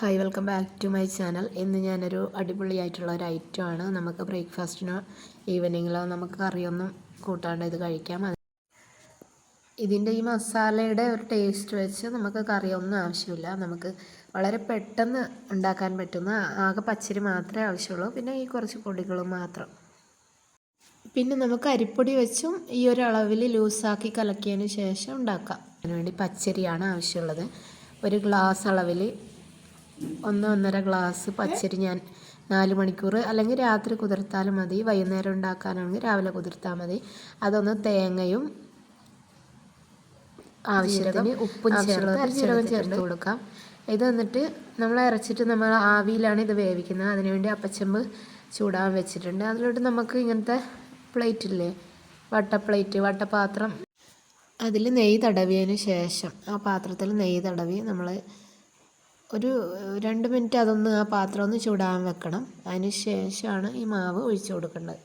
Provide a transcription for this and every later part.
Hi welcome back to my channel ഇന്ന് ഞാനൊരു അടിപൊളിയായിട്ടുള്ള ഒരു ഐറ്റമാണ് നമുക്ക് ബ്രേക്ക്ഫാസ്റ്റിനോ ഈവനിങ്ങിലോ നമുക്ക് കറിയൊന്നും കൂട്ടാണ്ട് ഇത് കഴിക്കാം. ഇതിന്റെ ഈ മസാലയുടെ ഒരു ടേസ്റ്റ് വെച്ച് നമുക്ക് കറിയൊന്നും ആവശ്യമില്ല. നമുക്ക് വളരെ പെട്ടെന്ന് ഉണ്ടാക്കാൻ പറ്റുന്ന ആകെ പച്ചരി മാത്രമേ ആവശ്യമുള്ളൂ. പിന്നെ ഈ കുറച്ച് പൊടികളും മാത്രം. പിന്നെ നമുക്ക് അരിപ്പൊടി വെച്ചും ഈ ഒരു അളവിൽ ലൂസാക്കി കലക്കിയതിന് ശേഷം ഉണ്ടാക്കാം. അതിനുവേണ്ടി പച്ചരിയാണ് ആവശ്യമുള്ളത്. ഒരു ഗ്ലാസ് അളവിൽ ഒന്ന് ഒന്നര ഗ്ലാസ് പച്ചരി ഞാൻ നാല് മണിക്കൂർ അല്ലെങ്കിൽ രാത്രി കുതിർത്താലും മതി വൈകുന്നേരം ഉണ്ടാക്കാനാണെങ്കിൽ രാവിലെ കുതിർത്താൽ മതി. അതൊന്ന് തേങ്ങയും ആവശ്യത്തിന് ഉപ്പും ചേർത്ത് ജീരകം ചേർത്ത് കൊടുക്കാം. ഇത് എന്നിട്ട് നമ്മൾ അരച്ചിട്ട് നമ്മൾ ആവിയിലാണ് ഇത് വേവിക്കുന്നത്. അതിനുവേണ്ടി അപ്പച്ചമ്പ് ചൂടാൻ വെച്ചിട്ടുണ്ട്. അതിലോട്ട് നമുക്ക് ഇങ്ങനത്തെ പ്ലേറ്റ് ഇല്ലേ വട്ട പ്ലേറ്റ് വട്ടപാത്രം. അതിൽ നെയ്യ് തടവിയതിന് ശേഷം ആ പാത്രത്തിൽ നെയ്യ് തടവി നമ്മൾ ഒരു രണ്ട് മിനിറ്റ് അതൊന്ന് ആ പാത്രം ഒന്ന് ചൂടാൻ വെക്കണം. അതിന് ശേഷമാണ് ഈ മാവ് ഒഴിച്ചു കൊടുക്കേണ്ടത്.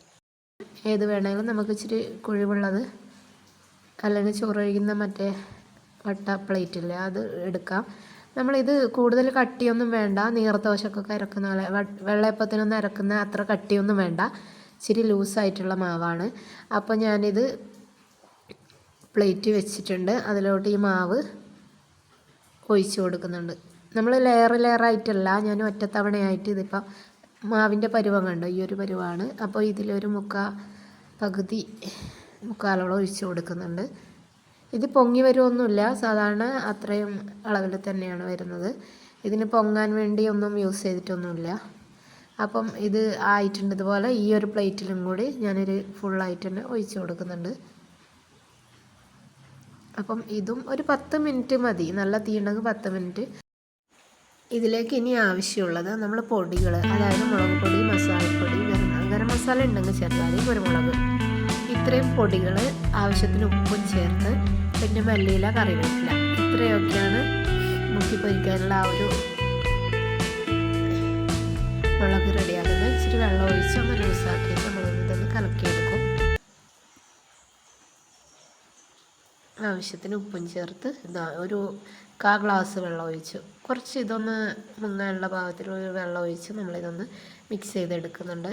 ഏത് വേണമെങ്കിലും നമുക്ക് ഇച്ചിരി കുഴിവുള്ളത് അല്ലെങ്കിൽ ചോറ് കഴിക്കുന്ന മറ്റേ വട്ട പ്ലേറ്റ് ഇല്ലേ അത് എടുക്കാം. നമ്മളിത് കൂടുതൽ കട്ടിയൊന്നും വേണ്ട. നീർദോശക്കൊക്കെ ഇറക്കുന്ന പോലെ വെള്ളയപ്പത്തിനൊന്നും ഇറക്കുന്ന അത്ര കട്ടിയൊന്നും വേണ്ട. ഇച്ചിരി ലൂസായിട്ടുള്ള മാവാണ്. അപ്പോൾ ഞാനിത് പ്ലേറ്റ് വെച്ചിട്ടുണ്ട്. അതിലോട്ട് ഈ മാവ് ഒഴിച്ചു കൊടുക്കുന്നുണ്ട്. നമ്മൾ ലെയർ ലെയർ ആയിട്ടല്ല ഞാൻ ഒറ്റത്തവണയായിട്ട് ഇതിപ്പോൾ മാവിന്റെ പരുവം കണ്ടോ ഈ ഒരു പരുവാണ്. അപ്പോൾ ഇതിലൊരു മുക്കാ പകുതി മുക്കാലോളം ഒഴിച്ചു കൊടുക്കുന്നുണ്ട്. ഇത് പൊങ്ങി വരുമൊന്നുമില്ല സാധാരണ അത്രയും അളവിൽ തന്നെയാണ് വരുന്നത്. ഇതിന് പൊങ്ങാൻ വേണ്ടി ഒന്നും യൂസ് ചെയ്തിട്ടൊന്നുമില്ല. അപ്പം ഇത് ആയിട്ടുണ്ട് ഇതുപോലെ ഈ ഒരു പ്ലേറ്റിലും കൂടി ഞാനൊരു ഫുള്ളായിട്ട് തന്നെ ഒഴിച്ചു കൊടുക്കുന്നുണ്ട്. അപ്പം ഇതും ഒരു പത്ത് മിനിറ്റ് മതി നല്ല തീണ്ടെങ്കിൽ പത്ത് മിനിറ്റ് ഇതിലേക്ക് ഇനി ആവശ്യമുള്ളത് നമ്മൾ പൊടികൾ അതായത് മുളക് പൊടി മസാലപ്പൊടി ഗരം ഗരം മസാല ഉണ്ടെങ്കിൽ ചേർത്താൽ കുരുമുളക്. ഇത്രയും പൊടികൾ ആവശ്യത്തിന് ഉപ്പും ചേർത്ത് പിന്നെ മല്ലിയില കറിവേപ്പില. ഇത്രയൊക്കെയാണ് മുക്കി പൊരിക്കാനുള്ള ആ ഒരു മുളക് റെഡിയാക്കുന്നത്. ഇച്ചിരി വെള്ളം ഒഴിച്ച് ഒന്ന് ലൂസാക്കിയിട്ട് നമ്മൾ ഇതൊന്ന് ആവശ്യത്തിന് ഉപ്പും ചേർത്ത് ഇതാ ഒരു കാ ഗ്ലാസ് വെള്ളം ഒഴിച്ചു. കുറച്ച് ഇതൊന്ന് മുങ്ങാനുള്ള ഒരു വെള്ളം ഒഴിച്ച് നമ്മളിതൊന്ന് മിക്സ് ചെയ്തെടുക്കുന്നുണ്ട്.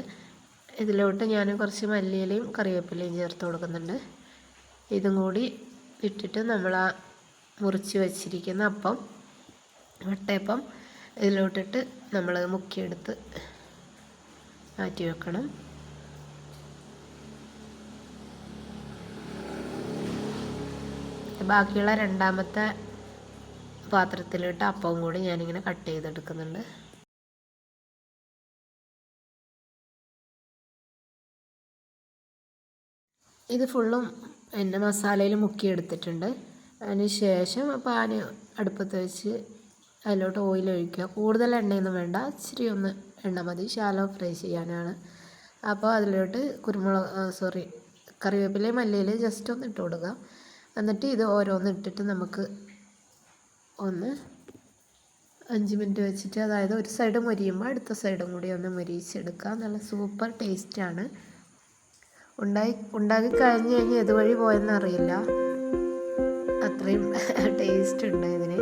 ഇതിലോട്ട് ഞാൻ കുറച്ച് മല്ലിയിലയും കറിവേപ്പിലയും ചേർത്ത് കൊടുക്കുന്നുണ്ട്. ഇതും കൂടി ഇട്ടിട്ട് നമ്മൾ ആ മുറിച്ച് വച്ചിരിക്കുന്ന അപ്പം വട്ടയപ്പം ഇതിലോട്ടിട്ട് നമ്മൾ മുക്കിയെടുത്ത് മാറ്റി വെക്കണം. ബാക്കിയുള്ള രണ്ടാമത്തെ പാത്രത്തിലിട്ട് അപ്പവും കൂടി ഞാനിങ്ങനെ കട്ട് ചെയ്തെടുക്കുന്നുണ്ട്. ഇത് ഫുള്ളും എന്റെ മസാലയിൽ മുക്കിയെടുത്തിട്ടുണ്ട്. അതിന് ശേഷം പാന് അടുപ്പത്ത് വെച്ച് അതിലോട്ട് ഓയിൽ ഒഴിക്കുക. കൂടുതൽ എണ്ണയൊന്നും വേണ്ട ഇച്ചിരി ഒന്ന് എണ്ണ മതി. ശാലോ ഫ്രൈ ചെയ്യാനാണ്. അപ്പോൾ അതിലോട്ട് കുരുമുളക് സോറി കറിവേപ്പിലയും മല്ലിയിൽ ജസ്റ്റ് ഒന്ന് ഇട്ട് കൊടുക്കുക എന്നിട്ട് ഇത് ഓരോന്ന് ഇട്ടിട്ട് നമുക്ക് ഒന്ന് അഞ്ച് മിനിറ്റ് വെച്ചിട്ട് അതായത് ഒരു സൈഡ് മൊരിയുമ്പോൾ അടുത്ത സൈഡും കൂടി ഒന്ന് മൊരിയിച്ചെടുക്കുക. നല്ല സൂപ്പർ ടേസ്റ്റാണ് ഉണ്ടായി ഉണ്ടാക്കി കഴിഞ്ഞ് കഴിഞ്ഞ് ഇതുവഴി പോയെന്ന് അറിയില്ല. അത്രയും ടേസ്റ്റ് ഉണ്ട് ഇതിന്.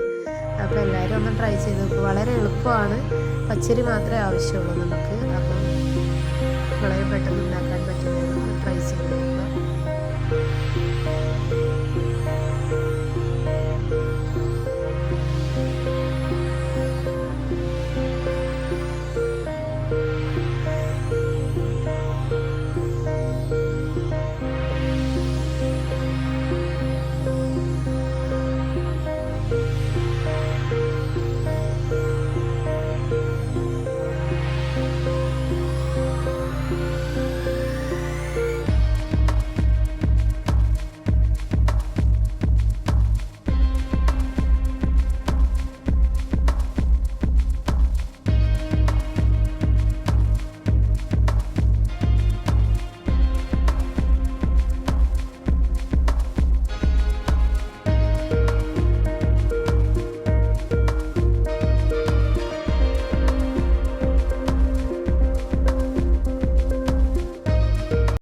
അപ്പോൾ എല്ലാവരും ഒന്ന് ട്രൈ ചെയ്ത് നോക്കും. വളരെ എളുപ്പമാണ്. പച്ചരി മാത്രമേ ആവശ്യമുള്ളൂ നമുക്ക്. അപ്പം വളരെ പെട്ടെന്ന് ഉണ്ടാക്കാൻ